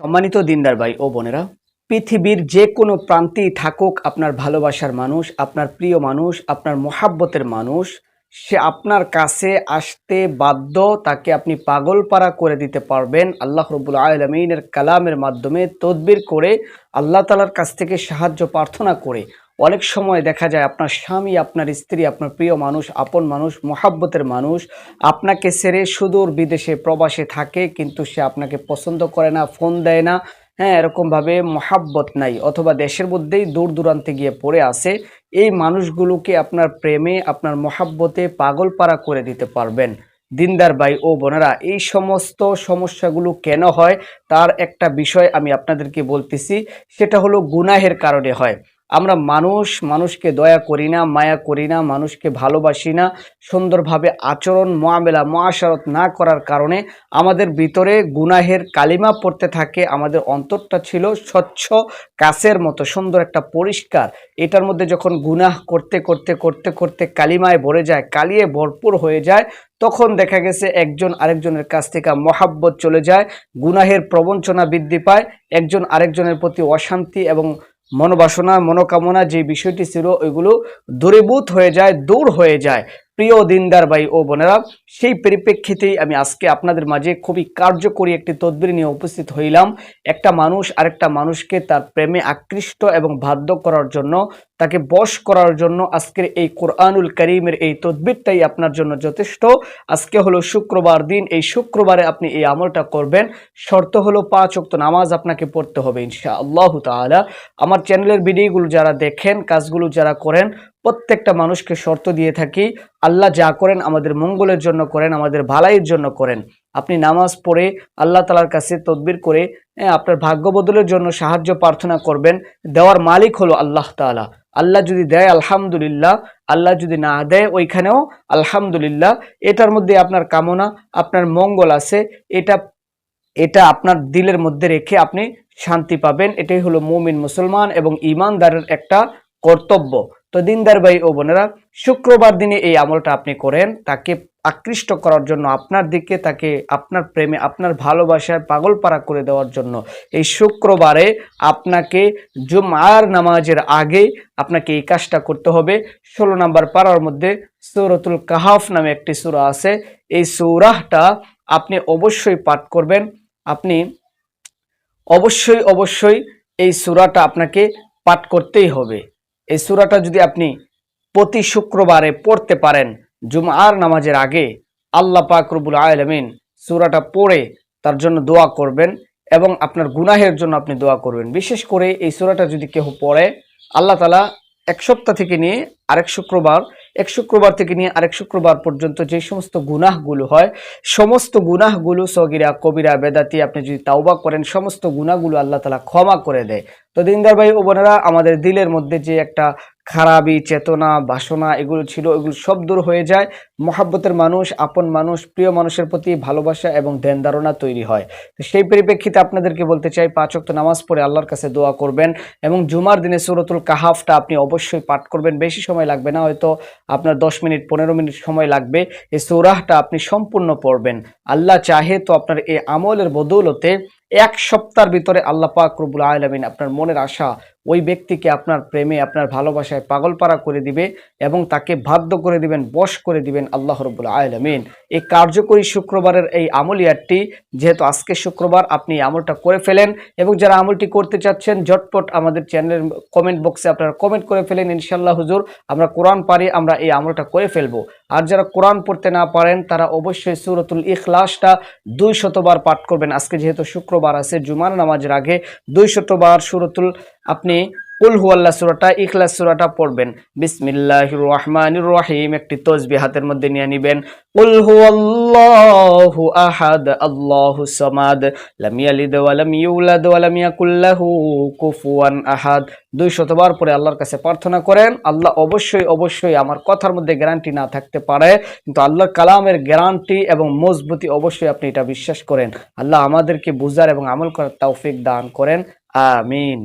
সম্মানিত দিনদার ভাই ও বোনেরা, পৃথিবীর যে কোনো প্রান্তেই থাকুক আপনার ভালোবাসার মানুষ, আপনার প্রিয় মানুষ, আপনার মহাব্বতের মানুষ, সে আপনার কাছে আসতে বাধ্য, তাকে আপনি পাগলপাড়া করে দিতে পারবেন। আল্লাহ রবুল আলমিনের কালামের মাধ্যমে তদবির করে, আল্লাহ তালার কাছ থেকে সাহায্য প্রার্থনা করে অনেক সময় দেখা যায় আপনার স্বামী, আপনার স্ত্রী, আপনার প্রিয় মানুষ, আপন মানুষ, মোহাব্বতের মানুষ আপনাকে ছেড়ে সুদূর বিদেশে প্রবাসে থাকে কিন্তু সে আপনাকে পছন্দ করে না, ফোন দেয় না। হ্যাঁ এরকমভাবে মহাব্বত নাই অথবা দেশের মধ্যেই দূর দূরান্তে গিয়ে পড়ে আসে এই মানুষগুলোকে আপনার প্রেমে, আপনার মহাব্বতে পাগলপাড়া করে দিতে পারবেন। দিনদার ভাই, ও বোনেরা, এই সমস্ত সমস্যাগুলো কেন হয়? তার একটা বিষয় আমি আপনাদেরকে বলতেছি, সেটা হলো গুনাহের কারণে হয়। আমরা মানুষ, মানুষকে দয়া করি না, মায়া করি না, মানুষকে ভালোবাসি না, সুন্দরভাবে আচরণ, মোয়ামেলা মহাশারত না করার কারণে আমাদের ভিতরে গুনাহের কালিমা পড়তে থাকে, আমাদের অন্তরটা ছিল স্বচ্ছ কাছের মতো, সুন্দর একটা পরিষ্কার। এটার মধ্যে যখন গুনাহ করতে করতে করতে করতে কালিমায় ভরে যায়, কালিয়ে ভরপুর হয়ে যায়, তখন দেখা গেছে একজন আরেকজনের কাছ থেকে মহাব্বত চলে যায়, গুনাহের প্রবঞ্চনা বৃদ্ধি পায়, একজন আরেকজনের প্রতি অশান্তি এবং মনোবাসনা মনোকামনা যে বিষয়টি ছিল ওইগুলো দূরীভূত হয়ে যায় দূর হয়ে যায়। প্রিয় দিনদার ভাই ও বোনেরা, সেই পরিপ্রেক্ষিতেই আমি আজকে আপনাদের মাঝে খুবই কার্যকরী একটি তদবির নিয়ে উপস্থিত হইলাম। একটা মানুষ আরেকটা মানুষকে তার প্রেমে আকৃষ্ট এবং বাধ্য করার জন্য, তাকে বশ করার জন্য আজকের এই কোরআনুল করিমের এই তদবিরটাই আপনার জন্য যথেষ্ট। আজকে হলো শুক্রবার দিন, এই শুক্রবারে আপনি এই আমলটা করবেন। শর্ত হলো পাঁচ অক্ত নামাজ আপনাকে পড়তে হবে ইনশা আল্লাহ তাআলা। আমার চ্যানেলের ভিডিওগুলো যারা দেখেন, কাজগুলো যারা করেন প্রত্যেকটা মানুষকে শর্ত দিয়ে থাকি আল্লাহ যা করেন আমাদের মঙ্গলের জন্য করেন আমাদের ভালাইয়ের জন্য করেন। আপনি নামাজ পড়ে আল্লাহ তালার কাছে তদবির করে হ্যাঁ, আপনার ভাগ্য বদলের জন্য সাহায্য প্রার্থনা করবেন দেওয়ার মালিক হলো আল্লাহ তাআলা। আল্লাহ যদি দেয় আলহামদুলিল্লাহ আল্লাহ যদি না দেয় ওইখানেও আলহামদুলিল্লাহ এটার মধ্যে আপনার কামনা আপনার মঙ্গল আছে এটা এটা আপনার দিলের মধ্যে রেখে আপনি শান্তি পাবেন। এটাই হলো মুমিন মুসলমান এবং ইমানদারের একটা কর্তব্য। তো দিনদার ভাই ও বোনেরা, শুক্রবার দিনে এই আমলটা আপনি করেন, তাকে আকৃষ্ট করার জন্য, আপনার দিকে তাকে আপনার প্রেমে, আপনার ভালোবাসায় পাগলপাড়া করে দেওয়ার জন্য, এই শুক্রবারে আপনাকে জুমার নামাজের আগে আপনাকে এই কাজটা করতে হবে। ষোলো নাম্বার পাড়ার মধ্যে সৌরতুল কাহাফ নামে একটি সূরা আছে। এই সৌরাহটা আপনি অবশ্যই পাঠ করবেন। আপনি অবশ্যই অবশ্যই এই সূরাটা আপনাকে পাঠ করতেই হবে। এই সুরাটা যদি আপনি প্রতি শুক্রবারে পড়তে পারেন, জুমআর নামাজের আগে আল্লাহ পাক রবুল আলমিন সুরাটা পড়ে তার জন্য দোয়া করবেন এবং আপনার গুনাহের জন্য আপনি দোয়া করবেন। বিশেষ করে এই সুরাটা যদি কেউ পড়ে, আল্লাহ তালা এক সপ্তাহ থেকে নিয়ে আরেক শুক্রবার এক শুক্রবার থেকে নিয়ে আরেক শুক্রবার পর্যন্ত যে সমস্ত গুনাহগুলো হয়, সমস্ত গুনাহগুলো সগিরা, কবিরা, বেদাতি, আপনি যদি তাওবা করেন, সমস্ত গুনাহগুলো আল্লাহ তালা ক্ষমা করে দেয়। তো দিনদার ভাই ও বোনেরা, আমাদের দিলের মধ্যে যে একটা খারাপি, চেতনা, বাসনা, এগুলো ছিল, এগুলো সব দূর হয়ে যায়। মহাব্বতের মানুষ, আপন মানুষ, প্রিয় মানুষের প্রতি ভালোবাসা এবং ধ্যান ধারণা তৈরি হয়। তো সেই পরিপ্রেক্ষিতে আপনাদেরকে বলতে চাই, পাঁচ ওয়াক্ত নামাজ পড়ে আল্লাহর কাছে দোয়া করবেন এবং জুমার দিনে সুরতুল কাহাফটা আপনি অবশ্যই পাঠ করবেন। বেশি সময় লাগবে না, হয়তো আপনার দশ মিনিট, পনেরো মিনিট সময় লাগবে। এই সৌরাহটা আপনি সম্পূর্ণ পড়বেন। আল্লাহ চাহে তো আপনার এই আমলের বদৌলতে এক সপ্তাহের ভিতরে আল্লাহ পাক রব্বুল আলমিন আপনার মনের আশা ওই ব্যক্তিকে আপনার প্রেমে, আপনার ভালোবাসায় পাগলপাড়া করে দিবে এবং তাকে বাধ্য করে দিবেন, বশ করে দিবেন আল্লাহ রব্বুল আলমিন। এই কার্যকরী শুক্রবারের এই আমলিয়াতটি, যেহেতু আজকে শুক্রবার, আপনি আমলটা করে ফেলেন এবং যারা আমলটি করতে চাচ্ছেন, ঝটপট আমাদের চ্যানেলের কমেন্ট বক্সে আপনারা কমেন্ট করে ফেলেন ইনশাল্লাহ হুজুর, আমরা কোরআন পারি আমরা এই আমলটা করে ফেলব। আর যারা কোরআন পড়তে না পারেন, তারা অবশ্যই সুরতুল ইখলাসটা দুই শতবার পাঠ করবেন। আজকে যেহেতু শুক্রবার আছে, জুমার নামাজের আগে দুই শতবার সুরতুল আপনি কুল হুয়াল্লাহ সুরাটা, ইখলাস সুরাটা পড়বেন। বিসমিল্লাহির রহমানির রহিম, একটি তসবি হাতের মধ্যে নিয়ে নেবেন। কুল হুয়াল্লাহু আহাদ, আল্লাহু লাম ইয়ালিদ ওয়া লাম ইউলাদ ওয়া লাম ইয়াকুল লাহু কুফুয়ান আহাদ। পরে আল্লাহর কাছে প্রার্থনা করেন, আল্লাহ অবশ্যই অবশ্যই আমার কথার মধ্যে গ্যারান্টি না থাকতে পারে, কিন্তু আল্লাহর কালামের গ্যারান্টি এবং মজবুতি অবশ্যই আপনি এটা বিশ্বাস করেন। আল্লাহ আমাদেরকে বুঝার এবং আমল করার তৌফিক দান করেন। আমিন।